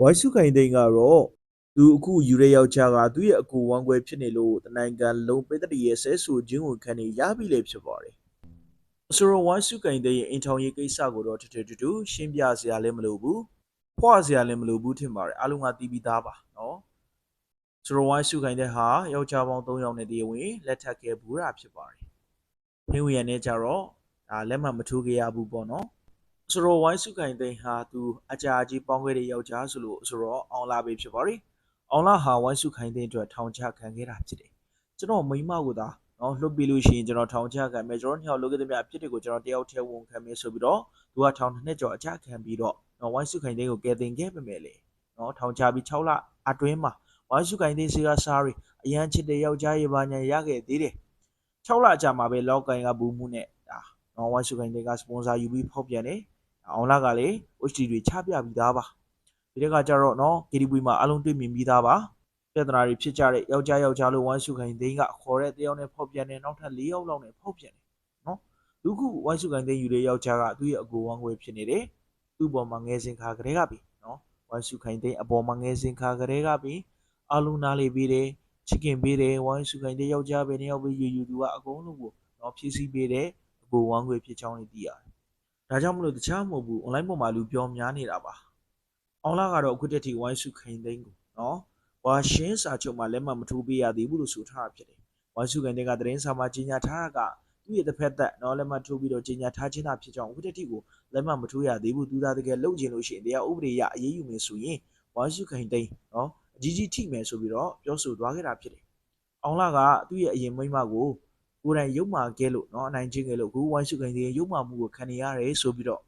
ဝိုင်းစုခိုင်သိန်းကတော့သူအခုယူတဲ့ယောက်ျားကသူ့ရဲ့အကူဝမ်းခွဲဖြစ်နေလို့တနိုင်ငံလုံးပိတ်သက်ရဲ့ဆဲဆူခြင်းကိုခံနေရပြီလေဖြစ်ပါတယ်အဆိုတော်ဝိုင်းစုခိုင်သိန်းရဲ့အိမ်ထောင်ရေးကိစ္စကိုတော့ထထထထရှင်းပြစရာလည်းမလိုဘူးဖွာစရာလည်းမလိုဘူးထင်ပါတယ်အားလုံးကသိပြီးသားပါနော်ဆိုတော်ဝိုင်းစုခိုင်တဲ့ဟာယောက်ျားပေါင်း3ယောက်နဲ့တည်းဝင်လက်ထပ်ခဲ့ဘူးတာဖြစ်ပါတယ်ဖင်းဝရံနဲ့ကြတော့ဒါလက်မှတ်မထိုးခဲ့ရဘူးပေါ့နော် ဆိုတော့ဝိုင်းစုခိုင်သိန်းဟာသူအကြာကြီးပေါင်းခဲ့တဲ့ယောက်ျားဆိုလို့ဆိုတော့အောင်လာပဲဖြစ်ပါရီအောင်လာဟာဝိုင်းစုခိုင်သိန်းအတွက်ထောင်ချခံခဲ့တာဖြစ်တယ်ကျွန်တော်မိမကိုသာနော်လှုပ်ပြီးလို့ရှိရင်ကျွန်တော်ထောင်ချခံမယ်ကျွန်တော်ညှောက်လုပ်ခဲ့တဲ့မြအဖြစ်တွေကိုကျွန်တော်တယောက်တည်းဝန်ခံမယ်ဆိုပြီးတော့သူကထောင်နှစ်နှစ်ကျော်အချခံပြီးတော့နော်ဝိုင်းစုခိုင်သိန်းကိုကယ်တင်ခဲ့ပေမဲ့လေနော်ထောင်ချပြီး6လအတွင်းမှာဝိုင်းစုခိုင်သိန်းစီကစားရီအရန်ချစ်တဲ့ယောက်ျားရေပါညာရခဲ့သေးတယ်6လအကြာမှာပဲလောက်ကိုင်ကဘူးမှုနဲ့ဒါနော်ဝိုင်းစုခိုင်သိန်းကစပွန်ဆာယူပြီးဖောက်ပြန်တယ် အောင်လာကလည်း HD တွေချပြပြီးသားပါဒီတက်ကကြတော့နော် KTV မှာအလုံးတွေ့မြင်ပြီးသားပါပြဿနာတွေဖြစ်ကြတဲ့ယောက်ျားယောက်ျားလို့ဝိုင်းစုခိုင်သိန်းကခေါ်တဲ့တယောက်နဲ့ဖောက်ပြန်တယ်နောက်ထပ်၄ယောက်လောက်နဲ့ဖောက်ပြန်တယ်နော်လူခုဝိုင်းစုခိုင်သိန်းယူတဲ့ယောက်ျားကသူ့ရဲ့အကိုဝမ်းခွဲဖြစ်နေတယ်သူ့ပေါ်မှာငယ်စဉ်ခါကလေးကပြီနော်ဝိုင်းစုခိုင်သိန်းအပေါ်မှာငယ်စဉ်ခါကလေးကပြီအလုံးနားလေးပြီးတယ်ချစ်ခင်ပေးတယ်ဝိုင်းစုခိုင်သိန်းယောက်ျားပဲတယောက်ပဲယူယူသူကအကုန်လုံးကိုနော်ဖြည့်ဆည်းပေးတယ်အကိုဝမ်းခွဲဖြစ်ချောင်းလေးသိရတယ် ဒါကြောင့်မလို့တခြားမဟုတ်ဘူး online ပေါ်မှာလူပြောများနေတာပါ။အောင်လာကတော့အခုတက်ထိဝိုင်းစုခိုင်သိန်းကိုနော်။ဝါရှင်းစာချုပ်မှာလက်မှတ်မထိုးပေးရသေးဘူးလို့ဆိုထားတာဖြစ်တယ်။ဝိုင်းစုခိုင်သိန်းကသတင်းစာမှာကြီးညာထားတာကသူ့ရဲ့တစ်ဖက်သက်နော်လက်မှတ်ထိုးပြီးတော့ကြီးညာထားခြင်းသာဖြစ်ကြောင်းအခုတက်ထိကိုလက်မှတ်မထိုးရသေးဘူး။သူသာတကယ်လုပ်ချင်လို့ရှိရင်တရားဥပဒေအရအရေးယူမယ်ဆိုရင်ဝိုင်းစုခိုင်သိန်းနော်အကြီးကြီးထိမယ်ဆိုပြီးတော့ပြောဆိုသွားခဲ့တာဖြစ်တယ်။အောင်လာကသူ့ရဲ့အရင်မိန်းမကို ကိုယ်တိုင်ရုပ်မာခဲ့လို့เนาะအနိုင်ချင်းခဲ့လို့အခုဝိုင်းစုခိုင်တဲ့ရုပ်မာမှုကိုခံနေရတယ်ဆိုပြီးတော့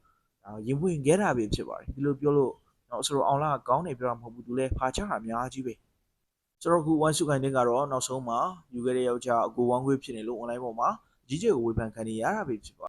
ဒါရင်ပွင့်ခဲ့တာပဲဖြစ်ပါတယ်ဒီလိုပြောလို့เนาะဆိုတော့အောင်လာကကောင်းတယ်ပြောတာမဟုတ်ဘူးသူလည်းဖာချတာအများကြီးပဲဆိုတော့အခုဝိုင်းစုခိုင်တဲ့ကတော့နောက်ဆုံးမှာယူခဲ့တဲ့ယောက်ျားအကိုဝမ်းခွေးဖြစ်နေလို့ online ပေါ်မှာကြီးကျယ်ကိုဝေဖန်ခံနေရတာပဲဖြစ်ပါ